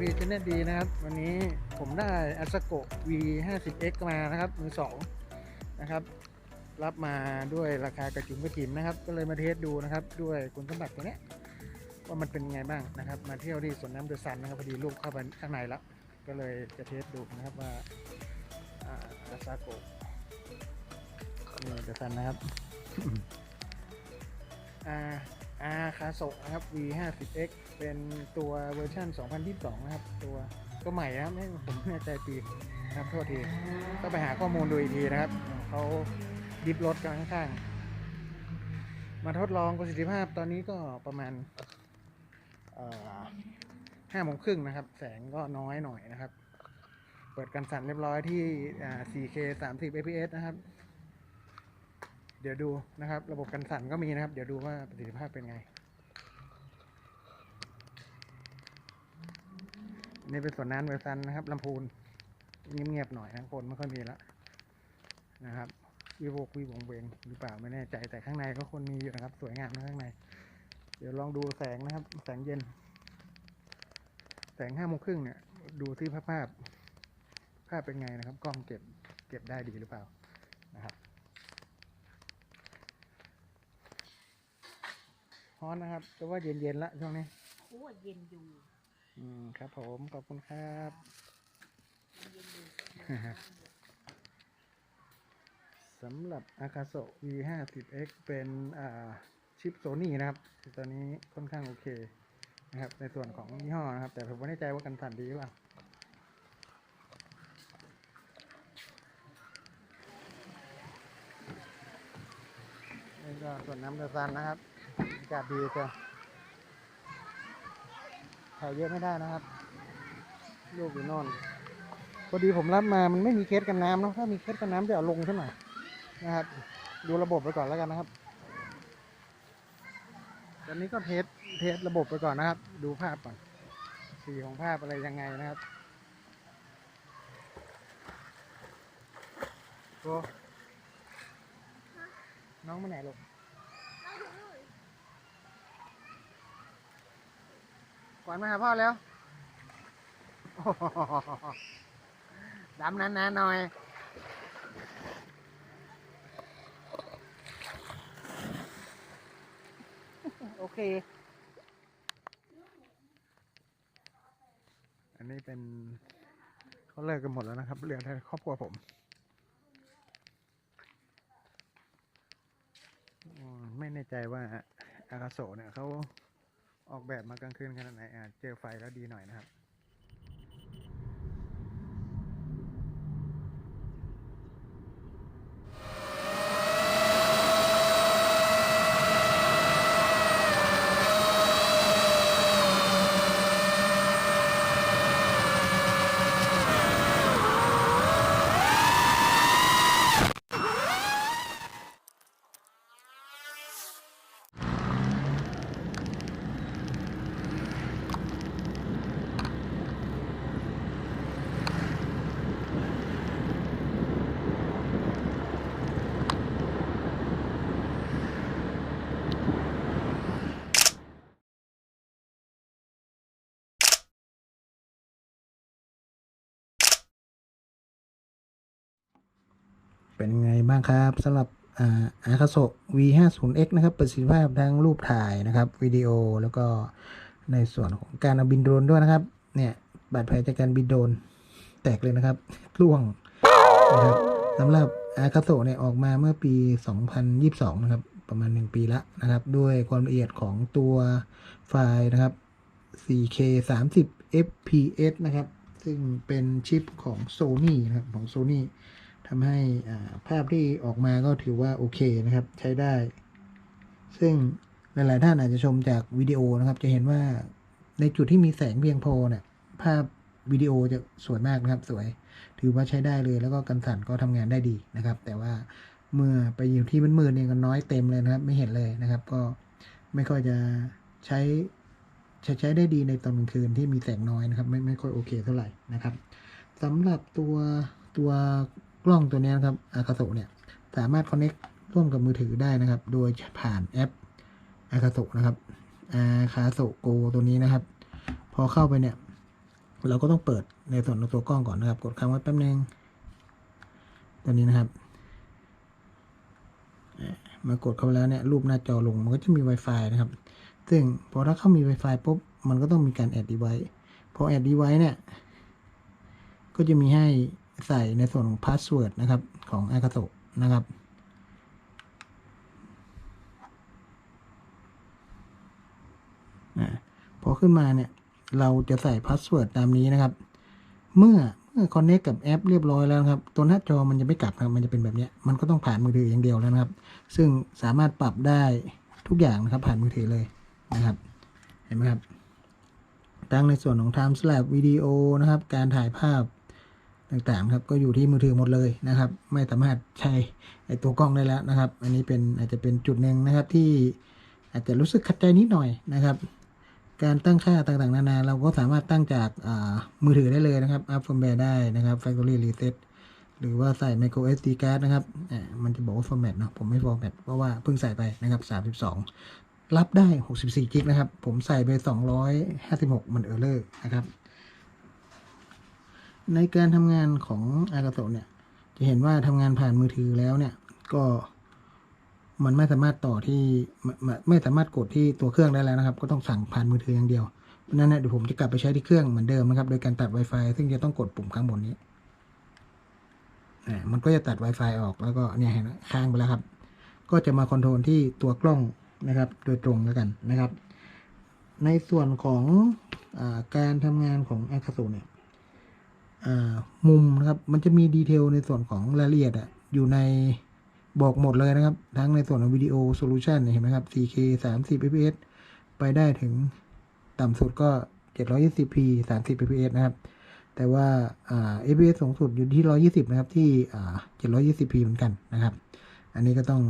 JP c h a n n e l D นะครับ วันนี้ผมได้ a s a c o V 5 0 X มานะครับ มือสองนะครับ รับมาด้วยราคากระจุมกระจิมนะครับ ก็เลยมาเทสดูนะครับ ด้วยคุณสมบัติตัวเนี้ยว่ามันเป็นไงบ้างนะครับ มาเที่ยวที่สวนน้ำเดอะซันนะครับพอดีลูกเข้าไปข้างในแล้ว ก็เลยจะเทสดูนะครับว่าอาซาโกนี่เดอะซันนะครับอา อาคาโซนะครับ V 5 0 X เป็นตัวเวอร์ชัน2022 นะครับ ตัวตัวใหม่นะครับไม่ผมไม่แน่ใจปีนะครับโทษทีก็ไปหาข้อมูลดูอีกทีนะครับเขาดิฟรถกันข้างๆ มาทดลองประสิทธิภาพตอนนี้ก็ประมาณห้าโมงครึ่งนะครับ แสงก็น้อยหน่อยนะครับ เปิดกันสั่นเรียบร้อยที่อ่า 4K 30 fps นะครับ เดี๋ยวดูนะครับ ระบบกันสั่นก็มีนะครับ เดี๋ยวดูว่าประสิทธิภาพเป็นไงนี่เป็นส่วนน้ำเวอร์ซันนะครับลำพูนเงียบๆหน่อยนะคนไม่ค่อยมีแล้วนะครับวิโวกวิวงเวงหรือเปล่าไม่แน่ใจแต่ข้างในก็คนมีอยู่นะครับ สวยงามนะข้างใน เดี๋ยวลองดูแสงนะครับ แสงเย็น แสงห้าโมงครึ่งเนี่ย ดูที่ภาพภาพ ภาพเป็นไงนะครับ กล้องเก็บเก็บได้ดีหรือเปล่านะครับ ฮ้อนนะครับ แต่ว่าเย็นๆละช่วงนี้โอ้ยเย็นอยู่อืมครับ ผมขอบคุณครับ เย็นอยู่สำหรับ a k a s o V 5 0 X เป็นอ่าชิปโซนี่นะครับตอนนี้ค่อนข้างโอเคนะครับ ในส่วนของยี่ห้อนะครับ แต่ผมไม่แน่ใจว่ากันสั่นดีหรือเปล่านี่ก็ส่วนน้ำเดือดซันนะครับอากาศดีจ้ะถ่ายเยอะไม่ได้นะครับ ลูกอยู่นอน พอดีผมรับมามันไม่มีเคสกันน้ำเนาะ ถ้ามีเคสกันน้ำจะเอาลงซะหน่อยนะครับ ดูระบบไปก่อนแล้วกันนะครับ ตอนนี้ก็เทส เทสระบบไปก่อนนะครับ ดูภาพก่อน สีของภาพอะไรยังไงนะครับโอ้น้องมาไหนลูก วัญมาหาพ่อแล้วดำนานๆหน่อย โอเค อันนี้เป็นเขาเลิกกันหมดแล้วนะครับ เหลือแต่ครอบครัวผมอืมไม่แน่ใจว่าอากาโสเนี่ยเขา ออกแบบมากลางคืนขนาดไหนอาจเจอไฟแล้วดีหน่อยนะครับ เป็นยังไงบ้างครับสำหรับอาคาโซ V50X นะครับประสิทธิภาพทั้งรูปถ่ายนะครับวิดีโอแล้วก็ในส่วนของการเอาบินโดรนด้วยนะครับ เนี่ยบาดแผลจากการบินโดรนแตกเลยนะครับร่วงนะครับสำหรับอาคาโซเนี่ยออกมาเมื่อปี 2022 นะครับ ประมาณ 1 ปีละนะครับ ด้วยความละเอียดของตัวไฟล์นะครับ 4K 30 fps นะครับ ซึ่งเป็นชิปของ Sony นะครับของ Sony ทำให้ภาพที่ออกมาก็ถือว่าโอเคนะครับ ใช้ได้ ซึ่งหลาย ๆ ท่านอาจจะชมจากวิดีโอนะครับ จะเห็นว่าในจุดที่มีแสงเพียงพอเนี่ยภาพวิดีโอจะสวยมากนะครับ สวย ถือว่าใช้ได้เลย แล้วก็กันสั่นก็ทำงานได้ดีนะครับ แต่ว่าเมื่อไปอยู่ที่มืดๆเนี่ยก็น้อยเต็มเลยนะครับ ไม่เห็นเลยนะครับ ก็ไม่ค่อยจะใช้ใช้ใช้ได้ดีในตอนกลางคืนที่มีแสงน้อยนะครับ ไม่ไม่ค่อยโอเคเท่าไหร่นะครับสำหรับตัวตัว กล้องตัวนี้นะครับอาคาโ o เนี่ยสามารถ connect ร่วมกับมือถือได้นะครับ โดยผ่านแอปอาคาโ o นะครับอาคาโ o โกตัวนี้นะครับ พอเข้าไปเนี่ย เราก็ต้องเปิดในส่วนของตัวกล้องก่อนนะครับ กดค้างไว้แป๊บนึงตอนนี้นะครับมากดเข้าไปแล้วเนี่ยรูปหน้าจอลงมันก็จะมี Wi-Fi นะครับ ซึ่งพอถ้าเข้ามี Wi-Fi ปุ๊บมันก็ต้องมีการแอด device พอแอด device เนี่ย ก็จะมีให้ ใส่ในส่วนของ password นะครับของ a k a s o นะครับอพอขึ้นมาเนี่ย เราจะใส่พาสเวิร์ดตามนี้นะครับ เมื่อเมื่อคอนเน c กกับแอปเรียบร้อยแล้วครับ ตัวหน้าจอมันจะไม่กลับนะครับ มันจะเป็นแบบเนี้ยมันก็ต้องผ่านมือถืออย่างเดียวแล้วนะครับ ซึ่งสามารถปรับได้ทุกอย่างนะครับผ่านมือถือเลยนะครับ เห็นไหมครับตั้งในส่วนของ time slap วิดีโอนะครับ การถ่ายภาพ ต่างๆครับก็อยู่ที่มือถือหมดเลยนะครับ ไม่สามารถใช้ไอตัวกล้องได้แล้วนะครับ อันนี้เป็นอาจจะเป็นจุดหนึ่งนะครับที่อาจจะรู้สึกขัดใจนิดหน่อยนะครับ การตั้งค่าต่างๆ นานา เราก็สามารถตั้งจากมือถือได้เลยนะครับอัพ firmware ได้นะครับ factory reset หรือว่าใส่ micro SD card นะครับอ่ามันจะบอกว่า format เนาะผมไม่ format เพราะว่าเพิ่งใส่ไปนะครับ 32 รับได้ 64 กิกนะครับ ผมใส่ไป 256 มันเออร์เลอร์นะครับ ในการทำงานของอากาโตเนี่ย จะเห็นว่าทำงานผ่านมือถือแล้วเนี่ย ก็มันไม่สามารถต่อที่ไม่ไม่สามารถกดที่ตัวเครื่องได้แล้วนะครับ ก็ต้องสั่งผ่านมือถืออย่างเดียวเพราะนั้นเนี่ยเดี๋ยวผมจะกลับไปใช้ที่เครื่องเหมือนเดิมนะครับ โดยการตัด Wi-Fi ซึ่งจะต้องกดปุ่มข้างบนนี้มันก็จะตัด Wi-Fi ออกแล้วก็เนี่ยเห็นค้างไปแล้วครับ ก็จะมาคอนโทรลที่ตัวกล้องนะครับ โดยตรงแล้วกันนะครับ ในส่วนของอการทำงานของ a c a s o เนี่ย มุมนะครับ มันจะมีดีเทลในส่วนของรายละเอียดอะอยู่ในบอกหมดเลยนะครับ ทั้งในส่วนของวิดีโอโซลูชันเห็นไหมครับ 4K 30 fps ไปได้ถึงต่ำสุดก็ 720p 30 fps นะครับ แต่ว่า fps สูงสุดอยู่ที่ 120 นะครับ ที่ 720p เหมือนกันนะครับ อันนี้ก็ต้อง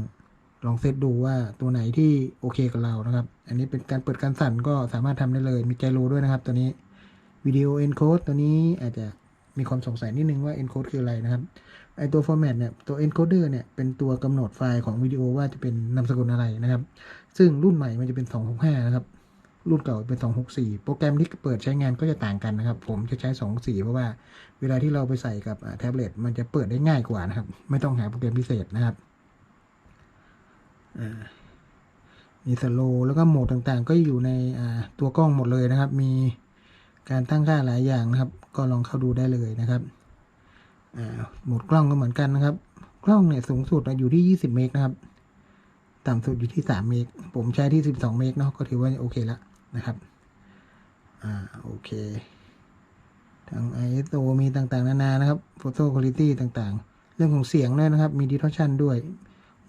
ลองเซตดูว่าตัวไหนที่โอเคกับเรานะครับ อันนี้เป็นการเปิดการสั่นก็สามารถทำได้เลย มีไกโลด้วยนะครับ ตัวนี้วิดีโอ encode ตัวนี้อาจจะ มีความสงสัยนิดนึงว่า encode คืออะไรนะครับ ไอตัว format เนี่ย ตัว encoder เนี่ย เป็นตัวกำหนดไฟล์ของวิดีโอว่าจะเป็นนามสกุลอะไรนะครับ ซึ่งรุ่นใหม่มันจะเป็น 265 นะครับ รุ่นเก่าเป็น 264 โปรแกรมที่เปิดใช้งานก็จะต่างกันนะครับ ผมจะใช้ 264 เพราะว่าเวลาที่เราไปใส่กับแท็บเล็ตมันจะเปิดได้ง่ายกว่านะครับ ไม่ต้องหาโปรแกรมพิเศษนะครับมีสโลแล้วก็โหมดต่างๆ ก็อยู่ในตัวกล้องหมดเลยนะครับ มี การตั้งค่าหลายอย่างนะครับ ก็ลองเข้าดูได้เลยนะครับอ่าโหมดกล้องก็เหมือนกันนะครับ กล้องเนี่ยสูงสุดอยู่ที่ 20 เมกนะครับ ต่ำสุดอยู่ที่ 3 เมก ผมใช้ที่ 12 เมกเนาะ ก็ถือว่าโอเคแล้วนะครับ อ่า โอเค ทาง ISO มีต่างๆ นานานะครับ Photo Quality ต่างๆ เรื่องของเสียงด้วยนะครับ มี distortion ด้วย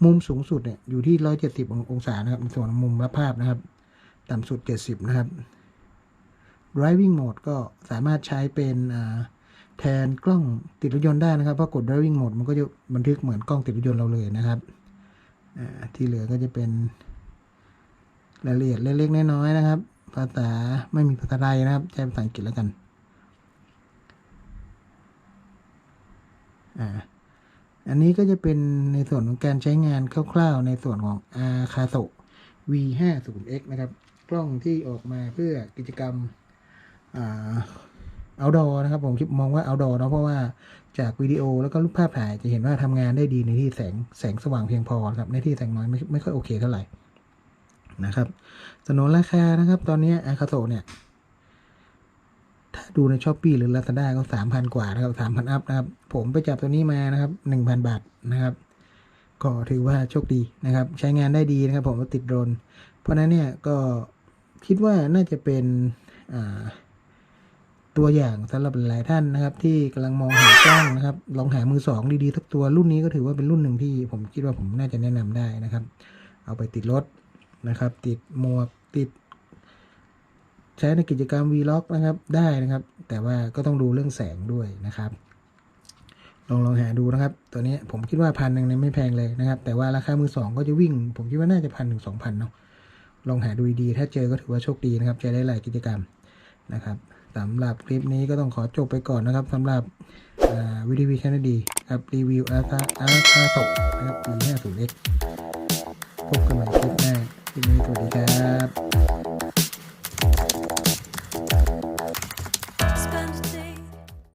มุมสูงสุดเนี่ยอยู่ที่ 170 องศานะครับในส่วนของมุมรับภาพนะครับ ต่ำสุด 70 นะครับ driving mode ก็สามารถใช้เป็นแทนกล้องติดรถยนต์ได้นะครับ เพราะกด driving mode มันก็จะบันทึกเหมือนกล้องติดรถยนต์เราเลยนะครับ ที่เหลือก็จะเป็นรายละเอียดเล็กๆน้อยๆนะครับ ภาษาไม่มีภาษาไทยนะครับ ใช้ภาษาอังกฤษแล้วกัน อ่าอันนี้ก็จะเป็นในส่วนของการใช้งานคร่าวๆ ในส่วนของ a c a s o V50X นะครับ กล้องที่ออกมาเพื่อกิจกรรม เอา outdoor นะครับผมคิดมองว่า outdoor เนาะเพราะว่าจากวิดีโอแล้วก็รูปภาพถ่ายจะเห็นว่าทำงานได้ดีในที่แสงแสงสว่างเพียงพอครับในที่แสงน้อยไม่ไม่ค่อยโอเคเท่าไหร่นะครับสนนราคานะครับ ตอนนี้อาคาโ o เนี่ยถ้าดูในช้อปปีหรือ Lazada ก็สามพันกว่านะครับสามพันอัพนะครับ ผมไปจับตัวนี้มานะครับหนึ่งพันบาทนะครับ ก็ถือว่าโชคดีนะครับ ใช้งานได้ดีนะครับ ผมติดโดรน เพราะฉะนั้นเนี่ยก็คิดว่าน่าจะเป็นอ่า ตัวอย่างสำหรับหลายท่านนะครับ ที่กำลังมองหากล้องนะครับ ลองหามือสองดีๆสักตัวรุ่นนี้ก็ถือว่าเป็นรุ่นหนึ่งที่ผมคิดว่าผมน่าจะแนะนำได้นะครับ เอาไปติดรถนะครับ ติดหมวกติด ใช้ในกิจกรรม vlog นะครับได้นะครับ แต่ว่าก็ต้องดูเรื่องแสงด้วยนะครับลองลองหาดูนะครับ ตัวนี้ผมคิดว่าพันหนึ่งเนี่ยไม่แพงเลยนะครับ แต่ว่าราคามือสองก็จะวิ่ง ผมคิดว่าน่าจะพันถึงสองพันเนาะลองหาดูดีๆถ้าเจอก็ถือว่าโชคดีนะครับใช้ได้หลายกิจกรรมนะครับ สำหรับคลิปนี้ก็ต้องขอจบไปก่อนนะครับสำหรับวิดีโอแคนาดีครับรีวิวอาคาอาคาตกนะครับปี 50 x พบกันใหม่คลิปหน้าคลิปนี้สวัสดีครับ